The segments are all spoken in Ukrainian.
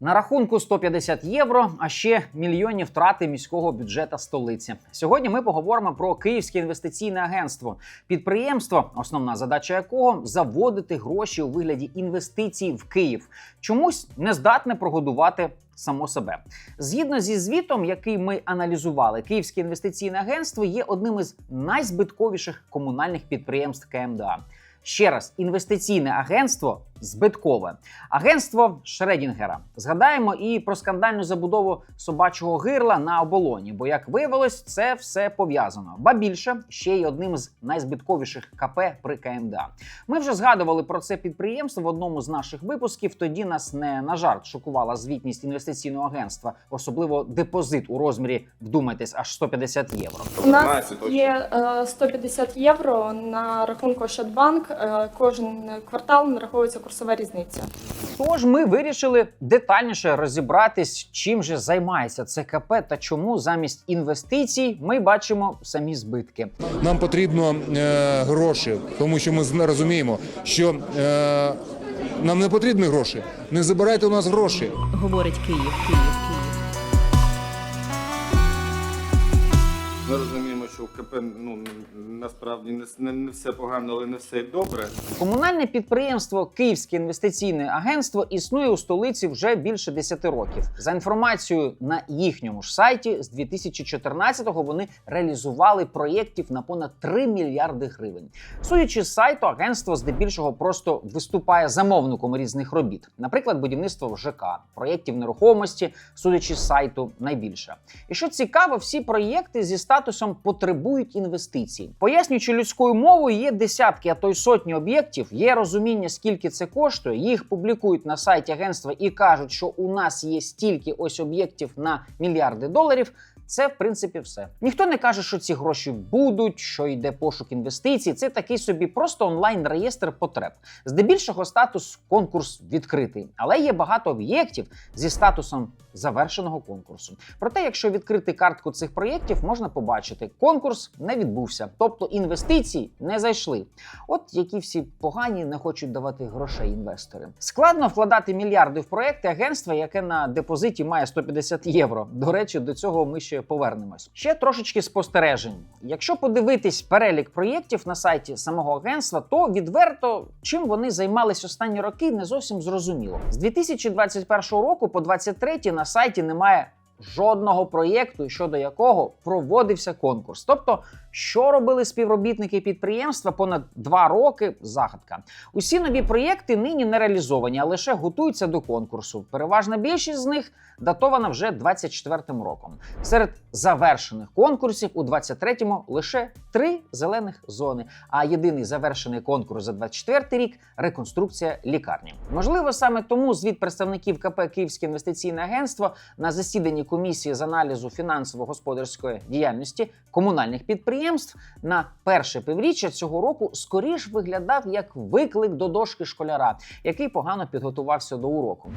На рахунку 150 євро, а ще мільйонні втрати міського бюджету столиці. Сьогодні ми поговоримо про Київське інвестиційне агентство, підприємство, основна задача якого заводити гроші у вигляді інвестицій в Київ. Чомусь не здатне прогодувати само себе. Згідно зі звітом, який ми аналізували, Київське інвестиційне агентство є одним із найзбитковіших комунальних підприємств КМДА. Ще раз, інвестиційне агентство збиткове. Агентство Шредінгера. Згадаємо і про скандальну забудову собачого гирла на оболоні, бо, як виявилось, це все пов'язано. Ба більше ще й одним з найзбитковіших КП при КМДА. Ми вже згадували про це підприємство в одному з наших випусків. Тоді нас не на жарт шокувала звітність інвестиційного агентства, особливо депозит у розмірі, вдумайтесь, аж 150 євро. У нас є е, 150 євро на рахунку Ощадбанк. Е, Кожен квартал нараховується курсова різниця. Тож ми вирішили детальніше розібратись, чим же займається ЦКП та чому замість інвестицій ми бачимо самі збитки. Нам потрібно е, гроші, тому що ми розуміємо, що е, нам не потрібні гроші. Не забирайте у нас гроші. говорить Київ, Київ, КП ну насправді не, не, не все погано, але не все добре. Комунальне підприємство Київське інвестиційне агентство існує у столиці вже більше 10 років. За інформацією на їхньому ж сайті, з 2014-го вони реалізували проєктів на понад 3 мільярди гривень. Судячи з сайту, агентство здебільшого просто виступає замовником різних робіт, наприклад, будівництво ЖК, проєктів нерухомості, судячи з сайту, найбільше. І що цікаво, всі проєкти зі статусом потребують інвестицій. Пояснюючи людською мовою, є десятки, а то й сотні об'єктів. Є розуміння, скільки це коштує. Їх публікують на сайті агентства і кажуть, що у нас є стільки ось об'єктів на мільярди доларів. Це в принципі все. Ніхто не каже, що ці гроші будуть, що йде пошук інвестицій. Це такий собі просто онлайн-реєстр потреб. Здебільшого статус конкурс відкритий, але є багато об'єктів зі статусом завершеного конкурсу. Проте, якщо відкрити картку цих проєктів, можна побачити, конкурс не відбувся, тобто інвестиції не зайшли. От які всі погані не хочуть давати грошей інвестори. Складно вкладати мільярди в проекти агентства, яке на депозиті має 150 євро. До речі, до цього ми ще повернемось. Ще трошечки спостережень. Якщо подивитись перелік проєктів на сайті самого агентства, то відверто чим вони займались останні роки, не зовсім зрозуміло. З 2021 року по 2023 на сайті немає жодного проєкту, щодо якого проводився конкурс. Тобто, що робили співробітники підприємства понад два роки загадка. Усі нові проєкти нині не реалізовані, а лише готуються до конкурсу. Переважна більшість з них датована вже 24-м роком. Серед завершених конкурсів у 23-му лише три зелених зони. А єдиний завершений конкурс за 24 рік реконструкція лікарні. Можливо, саме тому звіт представників КП Київське інвестиційне агентство на засіданні комісії з аналізу фінансово-господарської діяльності комунальних підприємств на перше півріччя цього року скоріш виглядав як виклик до дошки школяра, який погано підготувався до уроку.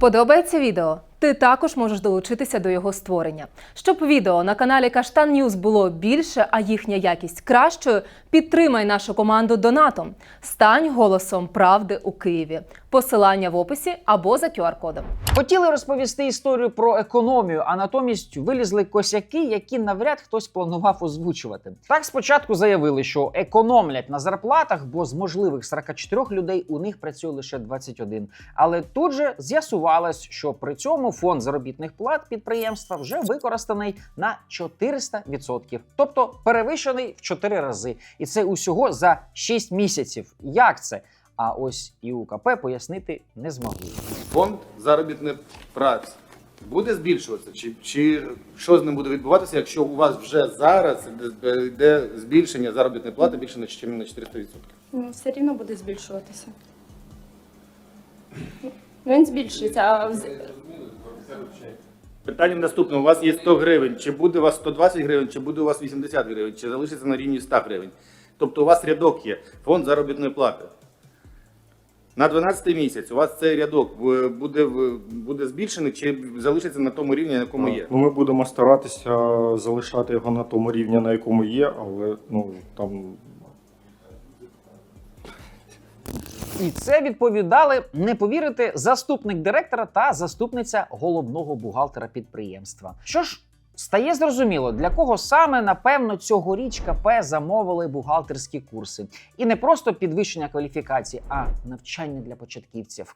Подобається відео? Ти також можеш долучитися до його створення. Щоб відео на каналі Каштан Ньюз було більше, а їхня якість кращою, підтримай нашу команду донатом. Стань голосом правди у Києві. Посилання в описі або за QR-кодом. Хотіли розповісти історію про економію, а натомість вилізли косяки, які навряд хтось планував озвучувати. Так спочатку заявили, що економлять на зарплатах, бо з можливих 44 людей у них працює лише 21. Але тут же з'ясувалось, що при цьому фонд заробітних плат підприємства вже використаний на 400%, тобто перевищений в 4 рази. І це усього за 6 місяців. Як це? А ось і УКП пояснити не змогли. Фонд заробітної праці буде збільшуватися? Чи, чи що з ним буде відбуватися, якщо у вас вже зараз йде- збільшення заробітної плати більше ніж на 400%? Ну, Все рівно буде збільшуватися. Ну, Він збільшується. А Питання наступне: у вас є 100 гривень. Чи буде у вас 120 гривень, чи буде у вас 80 гривень, чи залишиться на рівні 100 гривень? Тобто у вас рядок є фонд заробітної плати. На 12 місяць у вас цей рядок е, буде, в- буде збільшений чи залишиться на тому рівні, на якому є? Ну, ми будемо старатися залишати його на тому рівні, на якому є, але ну там І це відповідали не повірите заступник директора та заступниця головного бухгалтера підприємства. Що ж. Стає зрозуміло, для кого саме напевно цьогоріч КП замовили бухгалтерські курси, і не просто підвищення кваліфікації, а навчання для початківців.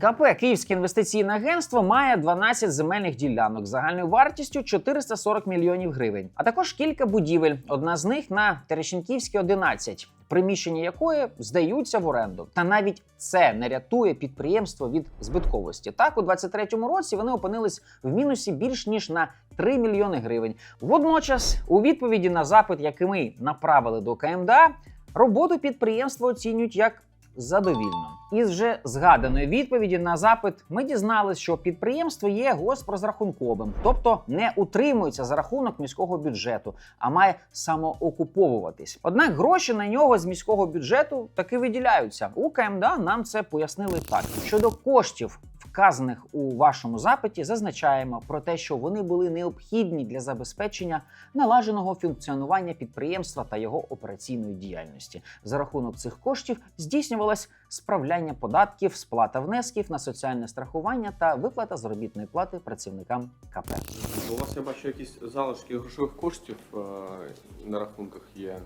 КП Київське інвестиційне агентство має 12 земельних ділянок загальною вартістю 440 мільйонів гривень, а також кілька будівель. Одна з них на Терещенківській 11, приміщення якої здаються в оренду. Та навіть це не рятує підприємство від збитковості. Так, у 2023 році вони опинились в мінусі більш ніж на 3 мільйони гривень. Водночас, у відповіді на запит, який ми направили до КМДА, роботу підприємства оцінюють як задовільно. Із вже згаданої відповіді на запит ми дізналися, що підприємство є госпрозрахунковим, тобто не утримується за рахунок міського бюджету, а має самоокуповуватись. Однак гроші на нього з міського бюджету таки виділяються. У КМДА нам це пояснили так: щодо коштів. Вказаних у вашому запиті зазначаємо про те, що вони були необхідні для забезпечення налаженого функціонування підприємства та його операційної діяльності. За рахунок цих коштів здійснювалось справляння податків, сплата внесків на соціальне страхування та виплата заробітної плати працівникам КП. У вас я бачу якісь залишки грошових коштів е, на рахунках є.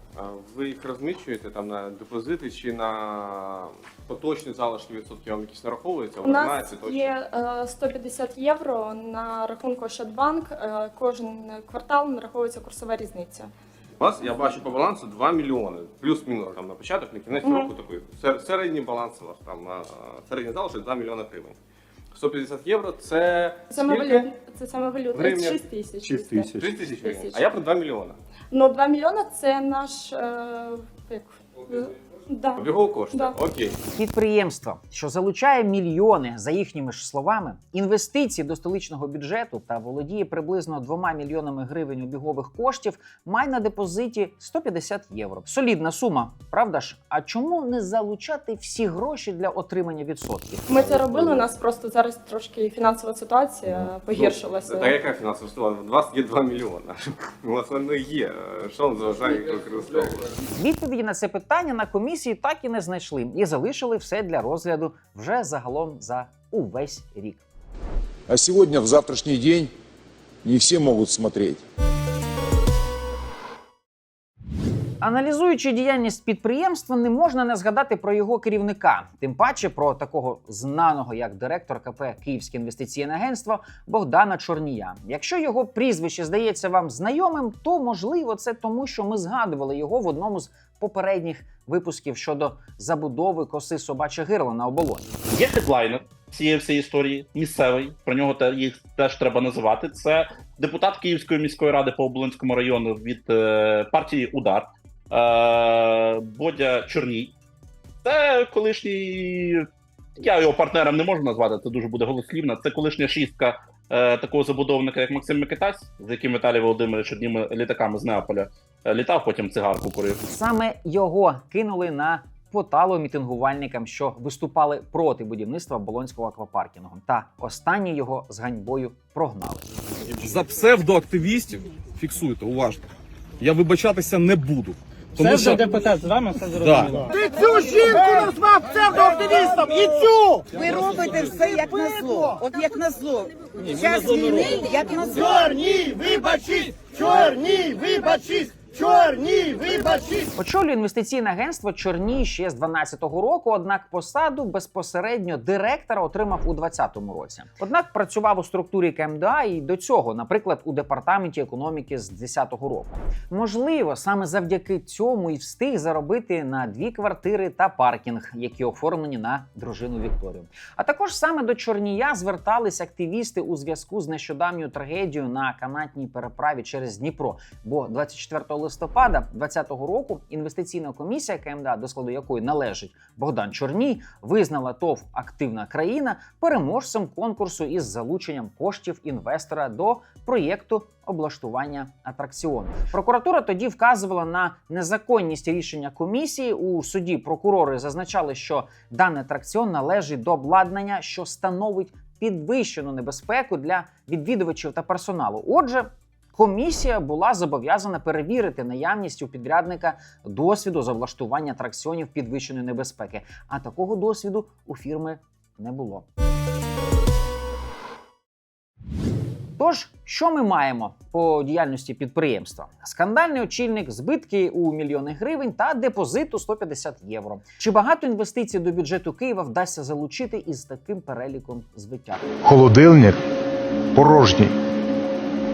Ви їх розміщуєте там на депозити чи на поточні залишки відсотків вам якісь нараховуються? У нас 11 точно? є е, 150 євро на рахунку Ощадбанк. Е, Кожен квартал нараховується курсова різниця. У вас я бачу по балансу 2 мільйони, плюс-мінус там на початок, на кінець року такий. Сер- Середній баланс у вас там на середній залишок 2 мільйони гривень. 150 євро це Саме валюта. валют, це саме валюта. Гривня? 6 тисяч. 6 тисяч. 6 тисяч гривень. Тисяч. А я про 2 мільйони. Ну, 2 мільйони це наш е, як, е, да. Обігово кошти. Да. Окей. Підприємство, що залучає мільйони за їхніми ж словами, інвестиції до столичного бюджету та володіє приблизно 2 мільйонами гривень обігових коштів, має на депозиті 150 євро. Солідна сума, правда ж? А чому не залучати всі гроші для отримання відсотків? Ми це робили. У нас просто зараз трошки фінансова ситуація погіршилася. Ну, Та яка фінансова ситуація? У вас є 2 мільйони. У вас вони є. Що вам заважає їх використовувати? Відповіді на це питання на комісії так і не знайшли і залишили все для розгляду вже загалом за увесь рік. А сегодня, в завтрашний день, не все могут смотреть. Аналізуючи діяльність підприємства, не можна не згадати про його керівника, тим паче про такого знаного як директор КП Київське інвестиційне агентство Богдана Чорнія. Якщо його прізвище здається вам знайомим, то можливо це тому, що ми згадували його в одному з попередніх випусків щодо забудови коси собаче гирло на оболоні. Є хедлайнер цієї всієї історії, місцевий, про нього те- їх теж треба називати. Це депутат Київської міської ради по Оболонському району від е, партії Удар е, Бодя Чорній. Це колишній. Я його партнером не можу назвати, це дуже буде голослівно. Це колишня шістка е, такого забудовника, як Максим Микитась, з яким Віталій Володимирович одніми літаками з Неаполя літав, потім цигарку курив. Саме його кинули на поталу мітингувальникам, що виступали проти будівництва Болонського аквапаркінгу. Та останні його з ганьбою прогнали. За псевдоактивістів фіксуйте уважно. Я вибачатися не буду. Тому що депутат з вами все да. Ви робите все як на зло. От як на зло. Час війни, як на зло. Очолює інвестиційне агентство Чорній ще з 12-го року. Однак посаду безпосередньо директора отримав у 20-му році. Однак працював у структурі КМДА і до цього, наприклад, у департаменті економіки з 10-го року. Можливо, саме завдяки цьому і встиг заробити на дві квартири та паркінг, які оформлені на дружину Вікторію. А також саме до Чорнія звертались активісти у зв'язку з нещодавньою трагедією на канатній переправі через Дніпро. Бо 24 листопада 2020 року інвестиційна комісія КМДА, до складу якої належить Богдан Чорній, визнала ТОВ Активна країна переможцем конкурсу із залученням коштів інвестора до проєкту облаштування атракціону. Прокуратура тоді вказувала на незаконність рішення комісії. У суді прокурори зазначали, що даний атракціон належить до обладнання, що становить підвищену небезпеку для відвідувачів та персоналу. Отже, Комісія була зобов'язана перевірити наявність у підрядника досвіду за влаштування атракціонів підвищеної небезпеки. А такого досвіду у фірми не було. Тож, що ми маємо по діяльності підприємства? Скандальний очільник, збитки у мільйони гривень та депозит у 150 євро. Чи багато інвестицій до бюджету Києва вдасться залучити із таким переліком збиття? Холодильник порожній.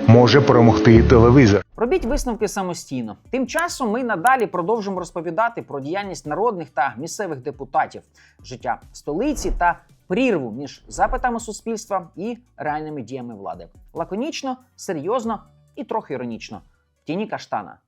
Може перемогти телевізор. Робіть висновки самостійно. Тим часом ми надалі продовжимо розповідати про діяльність народних та місцевих депутатів, життя столиці та прірву між запитами суспільства і реальними діями влади. Лаконічно, серйозно і трохи іронічно. В тіні каштана.